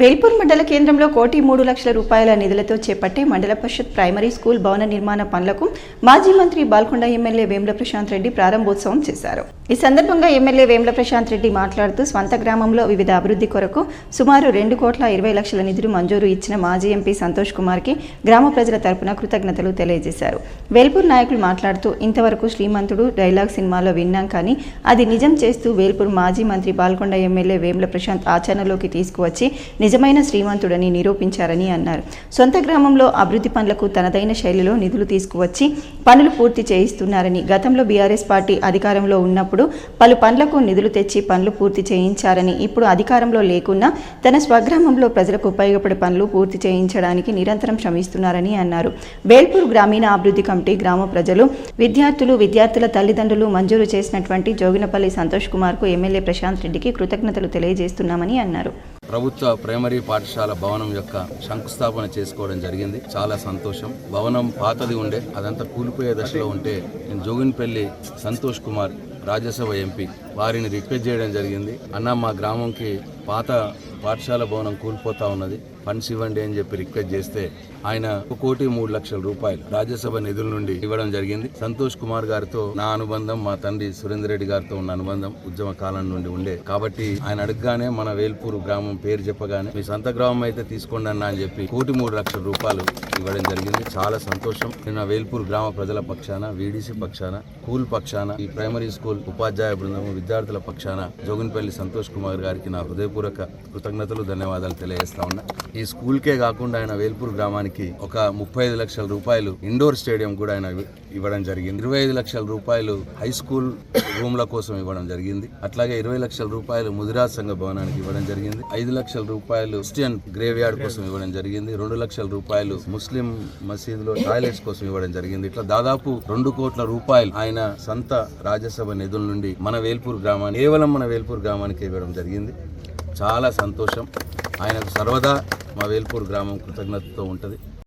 వేల్పూర్ మండల కేంద్రంలో కోటి మూడు లక్షల రూపాయల నిధులతో చేపట్టే మండల పరిషత్ ప్రైమరీ స్కూల్ భవన నిర్మాణ పనులకు మాజీ మంత్రి బాల్కొండ ఎమ్మెల్యే వేముల ప్రశాంత్ రెడ్డి ప్రారంభోత్సవం చేశారు. ఈ సందర్భంగా ఎమ్మెల్యే వేముల ప్రశాంత్ రెడ్డి మాట్లాడుతూ స్వంత గ్రామంలో వివిధ అభివృద్ధి కొరకు సుమారు రెండు కోట్ల ఇరవై లక్షల నిధులు మంజూరు ఇచ్చిన మాజీ ఎంపీ సంతోష్ కుమార్కి గ్రామ ప్రజల తరపున కృతజ్ఞతలు తెలియజేశారు. వేల్పూర్ నాయకులు మాట్లాడుతూ ఇంతవరకు శ్రీమంతుడు డైలాగ్ సినిమాలో విన్నాం కానీ అది నిజం చేస్తూ వేల్పూర్ మాజీ మంత్రి బాల్కొండ ఎమ్మెల్యే వేముల ప్రశాంత్ ఆచరణలోకి తీసుకువచ్చి నిజమైన శ్రీమంతుడని నిరూపించారని అన్నారు. సొంత గ్రామంలో అభివృద్ధి పనులకు తనదైన శైలిలో నిధులు తీసుకువచ్చి పనులు పూర్తి చేయిస్తున్నారని గతంలో బీఆర్ఎస్ పార్టీ అధికారంలో ఉన్నప్పుడు పలు పనులకు నిధులు తెచ్చి పనులు పూర్తి చేయించారని ఇప్పుడు అధికారంలో లేకున్నా తన స్వగ్రామంలో ప్రజలకు ఉపయోగపడే పనులు పూర్తి చేయించడానికి నిరంతరం శ్రమిస్తున్నారని అన్నారు. వేల్పూర్ గ్రామీణ అభివృద్ధి కమిటీ గ్రామ ప్రజలు విద్యార్థులు విద్యార్థుల తల్లిదండ్రులు మంజూరు చేసినటువంటి జోగినపల్లి సంతోష్ కుమార్కు ఎమ్మెల్యే ప్రశాంత్ రెడ్డికి కృతజ్ఞతలు తెలియజేస్తున్నామని అన్నారు. ప్రభుత్వ ప్రైమరీ పాఠశాల భవనం యొక్క శంకుస్థాపన చేసుకోవడం జరిగింది. చాలా సంతోషం. భవనం పాతది ఉండే అదంతా కూలిపోయే దశలో ఉంటే నేను జోగిన్పల్లి సంతోష్ కుమార్ రాజ్యసభ ఎంపీ వారిని రిక్వెస్ట్ చేయడం జరిగింది. అన్న మా గ్రామంకి పాత పాఠశాల భవనం కూలిపోతా ఉన్నది. ఫండ్స్ ఇవ్వండి అని చెప్పి రిక్వెస్ట్ చేస్తే ఆయన ఒక కోటి మూడు లక్షల రూపాయలు రాజ్యసభ నిధుల నుండి ఇవ్వడం జరిగింది. సంతోష్ కుమార్ గారితో నా అనుబంధం మా తండ్రి సురేందర్ రెడ్డి గారితో ఉన్న అనుబంధం ఉద్యమ కాలం నుండి ఉండే. కాబట్టి ఆయన అడగగానే మన వేల్పూరు గ్రామం పేరు చెప్పగానే మీ సొంత గ్రామం అయితే తీసుకోండి అన్న అని చెప్పి కోటి మూడు లక్షల రూపాయలు ఇవ్వడం జరిగింది. చాలా సంతోషం. నేను నా వేల్పూరు గ్రామ ప్రజల పక్షాన వీడీసీ పక్షాన కూల్ పక్షాన ఈ ప్రైమరీ స్కూల్ ఉపాధ్యాయ బృందము విద్యార్థుల పక్షాన జోగిన్పల్లి సంతోష్ కుమార్ గారికి నా హృదయపూర్వక కృతజ్ఞతలు ధన్యవాదాలు తెలియజేస్తా ఉన్నా. ఈ స్కూల్కే కాకుండా ఆయన వేల్పూర్ గ్రామానికి ఒక ముప్పై ఐదు లక్షల రూపాయలు ఇండోర్ స్టేడియం కూడా ఆయన ఇవ్వడం జరిగింది. ఇరవై ఐదు లక్షల రూపాయలు హై స్కూల్ రూమ్ల కోసం ఇవ్వడం జరిగింది. అట్లాగే ఇరవై లక్షల రూపాయలు ముదిరాజ్ సంఘ భవనానికి ఇవ్వడం జరిగింది. ఐదు లక్షల రూపాయలు క్రిస్టియన్ గ్రేవ్ యార్డ్ కోసం ఇవ్వడం జరిగింది. రెండు లక్షల రూపాయలు ముస్లిం మసీదులో టాయిలెట్స్ కోసం ఇవ్వడం జరిగింది. ఇట్లా దాదాపు రెండు కోట్ల రూపాయలు ఆయన సొంత రాజ్యసభ నిధుల నుండి మన వేల్పూర్ గ్రామానికి కేవలం మన వేల్పూర్ గ్రామానికి ఇవ్వడం జరిగింది. చాలా సంతోషం. ఆయనకు సర్వదా మా వేల్పూర్ గ్రామం కృతజ్ఞతతో ఉంటుంది.